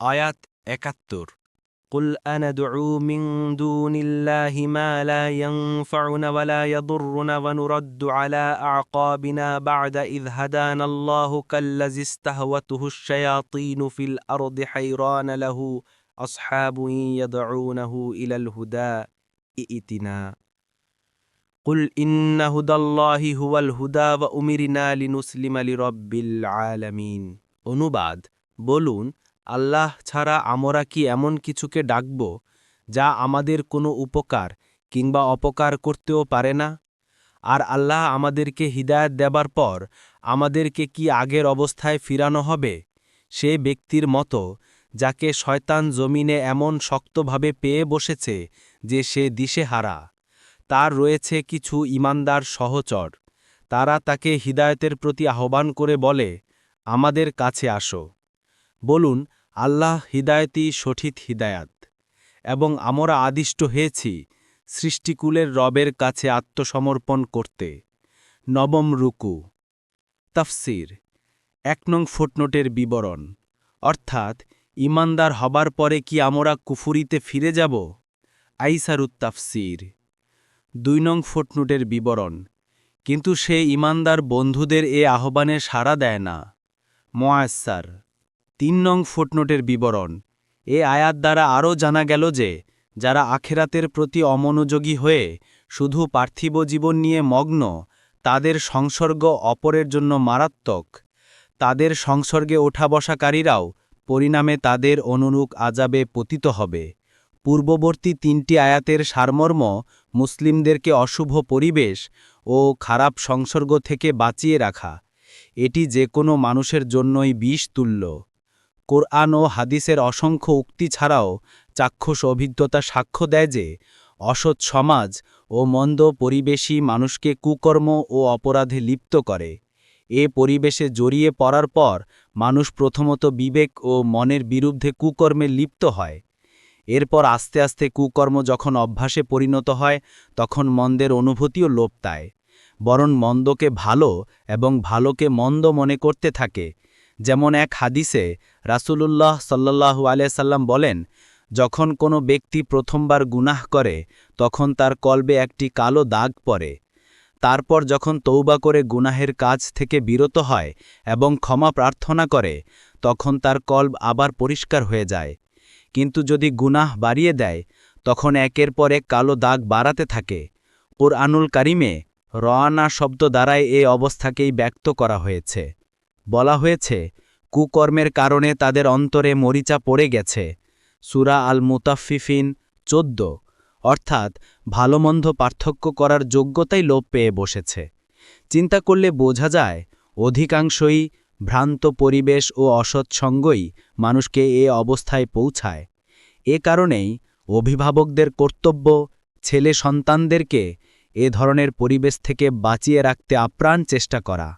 আয়াত একাত্তর قل أندعو من دون الله ما لا ينفعنا ولا يضرنا ونرد على أعقابنا بعد إذ هدانا الله كالذي استهوته الشياطين في الأرض حيران له أصحاب يدعونه إلى الهدى ائتنا قل إن هدى الله هو الهدى وأمرنا لنسلم لرب العالمين অনুবাদ বলুন আল্লাহ ছাড়া আমরা কি এমন কিছুকে ডাকব, যা আমাদের কোনো উপকার কিংবা অপকার করতেও পারে না? আর আল্লাহ আমাদেরকে হিদায়ত দেবার পর আমাদেরকে কি আগের অবস্থায় ফিরানো হবে? সে ব্যক্তির মতো, যাকে শয়তান জমিনে এমন শক্তভাবে পেয়ে বসেছে যে সে দিশেহারা। তার রয়েছে কিছু ইমানদার সহচর। তারা তাকে হিদায়তের প্রতি আহ্বান করে বলে, আমাদের কাছে আসো। বলুন আল্লাহ হিদায়তি সঠিক হিদায়াত, এবং আমরা আদিষ্ট হয়েছি সৃষ্টিকুলের রবের কাছে আত্মসমর্পণ করতে। নবম রুকু, তাফসির, এক নং ফুটনোটের বিবরণ। অর্থাৎ ইমানদার হবার পরে কি আমরা কুফুরিতে ফিরে যাব? আইসারুত তাফসির, দুই নং ফুটনোটের বিবরণ। কিন্তু সে ইমানদার বন্ধুদের এ আহ্বানে সাড়া দেয় না। মোয়াসার তিন নং ফুটনোটের বিবরণ। এ আয়াত দ্বারা আরও জানা গেল যে, যারা আখেরাতের প্রতি অমনোযোগী হয়ে শুধু পার্থিব জীবন নিয়ে মগ্ন, তাদের সংসর্গ অপরের জন্য মারাত্মক। তাদের সংসর্গে ওঠা বসাকারীরাও পরিণামে তাদের অনুরূপ আজাবে পতিত হবে। পূর্ববর্তী তিনটি আয়াতের সারমর্ম মুসলিমদেরকে অশুভ পরিবেশ ও খারাপ সংসর্গ থেকে বাঁচিয়ে রাখা। এটি যে কোনো মানুষের জন্যই বিষ তুল্য। কোরআন ও হাদিসের অসংখ্য উক্তি ছাড়াও চাক্ষুষ অভিজ্ঞতা সাক্ষ্য দেয় যে, অসৎ সমাজ ও মন্দ পরিবেশই মানুষকে কুকর্ম ও অপরাধে লিপ্ত করে। এ পরিবেশে জড়িয়ে পড়ার পর মানুষ প্রথমত বিবেক ও মনের বিরুদ্ধে কুকর্মে লিপ্ত হয়। এরপর আস্তে আস্তে কুকর্ম যখন অভ্যাসে পরিণত হয়, তখন মন্দের অনুভূতিও লোপ পায়। বরং মন্দকে ভালো এবং ভালোকে মন্দ মনে করতে থাকে। যেমন এক হাদিসে রাসূলুল্লাহ সাল্লাল্লাহু আলিয়া সাল্লাম বলেন, যখন কোনো ব্যক্তি প্রথমবার গুনাহ করে, তখন তার কলবে একটি কালো দাগ পড়ে। তারপর যখন তৌবা করে গুনাহের কাজ থেকে বিরত হয় এবং ক্ষমা প্রার্থনা করে, তখন তার কল্ব আবার পরিষ্কার হয়ে যায়। কিন্তু যদি গুনাহ বাড়িয়ে দেয়, তখন একের পর এক কালো দাগ বাড়াতে থাকে। ওর আনুল কারিমে রওয়ানা শব্দ দ্বারাই এ অবস্থাকেই ব্যক্ত করা হয়েছে। বলা হয়েছে, কুকর্মের কারণে তাদের অন্তরে মরিচা পড়ে গেছে। সুরা আল মুতাফিফিন চোদ্দ, অর্থাৎ ভালোমন্দ পার্থক্য করার যোগ্যতাই লোপ পেয়ে বসেছে। চিন্তা করলে বোঝা যায়, অধিকাংশই ভ্রান্ত পরিবেশ ও অসৎসঙ্গই মানুষকে এ অবস্থায় পৌঁছায়। এ কারণেই অভিভাবকদের কর্তব্য, ছেলে সন্তানদেরকে এ ধরনের পরিবেশ থেকে বাঁচিয়ে রাখতে আপ্রাণ চেষ্টা করা।